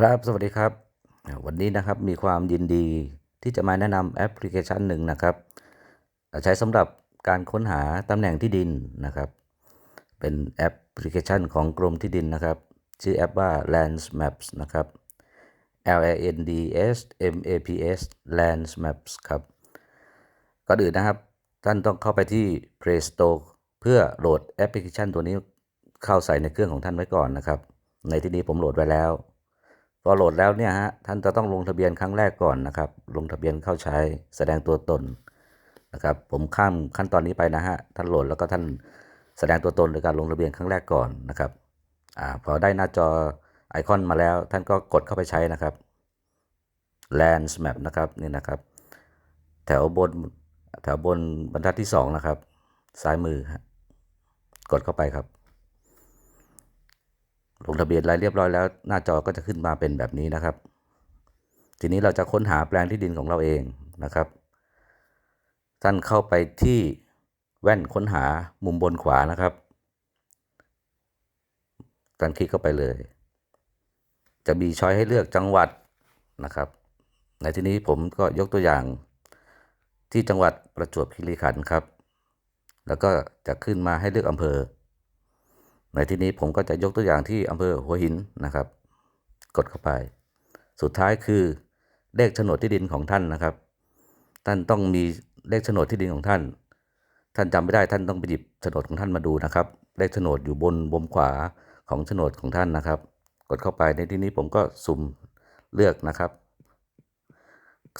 ครับสวัสดีครับ วันนี้นะครับมีความยินดีที่จะมาแนะนำแอปพลิเคชันหนึ่งนะครับ ใช้สำหรับการค้นหาตำแหน่งที่ดินนะครับ เป็นแอปพลิเคชันของกรมที่ดินนะครับ ชื่อแอปว่า Lands Maps นะครับ L A N D S M A P S Lands Maps ครับก่อนอื่นนะครับ ท่านต้องเข้าไปที่ Play Store เพื่อโหลดแอปพลิเคชันตัวนี้เข้าใส่ในเครื่องของท่านไว้ก่อนนะครับ ในที่นี้ผมโหลดไว้แล้ว พอโหลดแล้วเนี่ยฮะท่านจะต้องลงทะเบียนครั้งแรกก่อนนะครับ ลงทะเบียนเข้าใช้แสดงตัวตนนะครับ ผมข้ามขั้นตอนนี้ไปนะฮะท่านโหลดแล้วก็ท่านแสดงตัวตนโดยการลงทะเบียนครั้งแรกก่อนนะครับอ่าพอได้หน้าจอไอคอนมาแล้ว ท่านก็กดเข้าไปใช้นะครับ Lands Map นะครับนี่นะครับ แถวบนแถวบนบรรทัดที่สองนะครับ ซ้ายมือ กดเข้าไปครับ ลงทะเบียนรายเรียบร้อยแล้ว หน้าจอก็จะขึ้นมาเป็นแบบนี้นะครับ ทีนี้เราจะค้นหาแปลงที่ดินของเราเองนะครับ ท่านเข้าไปที่แว่นค้นหามุมบนขวานะครับท่านคลิกเข้าไปเลย จะมีช้อยให้เลือกจังหวัดนะครับ ในที่นี้ผมก็ยกตัวอย่างที่จังหวัดประจวบคีรีขันธ์ครับ แล้วก็จะขึ้นมาให้เลือกอำเภอ ในที่นี้ผมก็จะยกตัวอย่างที่อำเภอหัวหินนะครับ กดเข้าไป สุดท้ายคือเลขโฉนดที่ดินของท่านนะครับ ท่านต้องมีเลขโฉนดที่ดินของท่าน ท่านจำไม่ได้ท่านต้องไปหยิบโฉนดของท่านมาดูนะครับ เลขโฉนดอยู่บนบมขวาของโฉนดของท่านนะครับ กดเข้าไปในที่นี้ผมก็สุ่มเลือกนะครับ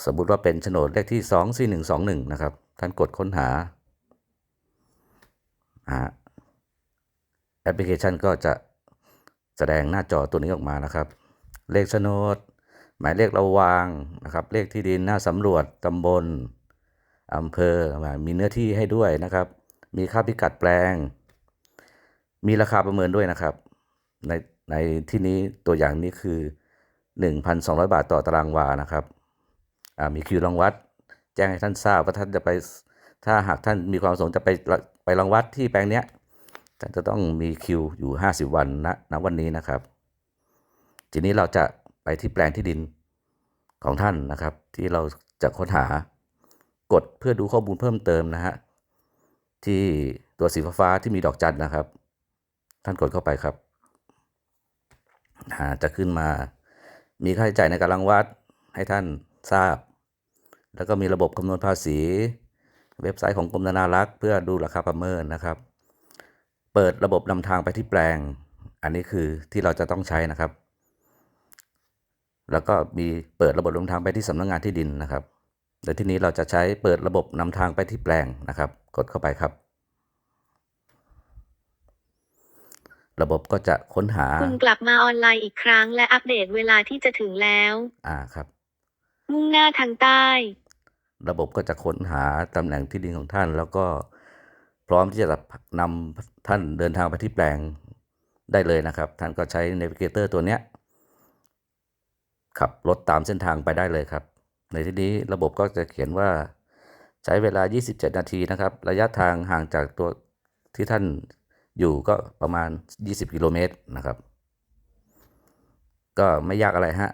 สมมุติว่าเป็นโฉนดเลขที่24121นะครับ ท่านกดค้นหาอ่า แอปพลิเคชันก็จะแสดงหน้าจอตัวนี้ออกมานะครับ เลขโฉนด หมายเลขระวางนะครับ เลขที่ดินหน้าสำรวจตำบลอำเภอมีเนื้อที่ให้ด้วยนะครับ มีค่าพิกัดแปลง มีราคาประเมินด้วยนะครับ ในในที่นี้ตัวอย่างนี้คือ 1,200 บาทต่อตารางวานะครับอ่ามีคิวรางวัด แจ้งให้ท่านทราบว่าท่านจะไป ถ้าหากท่านมีความประสงค์จะไปไปรังวัดที่แปลงเนี้ย ท่จะต้องมีคิวอยู่ 50 วันณณวันนี้นะครับ ทีนี้เราจะไปที่แปลงที่ดินของท่านนะครับ ที่เราจะค้นหากดเพื่อดูข้อมูลเพิ่มเติมนะฮะที่ตัวสีฟ้าที่มีดอกจันนะครับ ท่านกดเข้าไปครับจะขึ้นมามีค่าใช้จ่ายในการรังวัดให้ท่านทราบ แล้วก็มีระบบคำนวณภาษี เว็บไซต์ของกรมธนารักษ์เพื่อดูราคาประเมินนะครับ เปิดระบบนำทางไปที่แปลง อันนี้คือที่เราจะต้องใช้นะครับ แล้วก็มีเปิดระบบนำทางไปที่สำนักงงานที่ดินนะครับในที่นี้เราจะใช้เปิดระบบนำทางไปที่แปลงนะครับ กดเข้าไปครับ ระบบก็จะค้นหา คุณกลับมาออนไลน์อีกครั้ง และอัปเดตเวลาที่จะถึงแล้ว อ่าครับ มุ่งหน้าทางใต้ ระบบก็จะค้นหาตำแหน่งที่ดินของท่าน แล้วก็ พร้อมที่จะนำท่านเดินทางไปที่แปลงได้เลยนะครับ ท่านก็ใช้ Navigator ตัวเนี้ยขับรถตามเส้นทางไปได้เลยครับ ในที่นี้ระบบก็จะเขียนว่าใช้เวลา 27 นาทีนะครับ ระยะทางห่างจากตัวที่ท่านอยู่ก็ประมาณ 20 กิโลเมตรนะครับ ก็ไม่ยากอะไรฮะ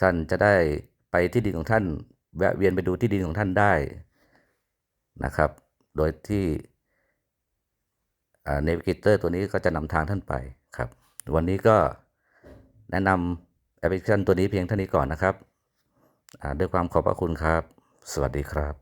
ท่านจะได้ไปที่ดินของท่าน แวะเวียนไปดูที่ดินของท่านได้นะครับ โดยที่เนวิเกเตอร์ตัวนี้ก็จะนำทางท่านไปครับ วันนี้ก็แนะนำแอปพลิเคชันตัวนี้เพียงเท่านี้ก่อนนะครับด้วยความขอบพระคุณครับ สวัสดีครับ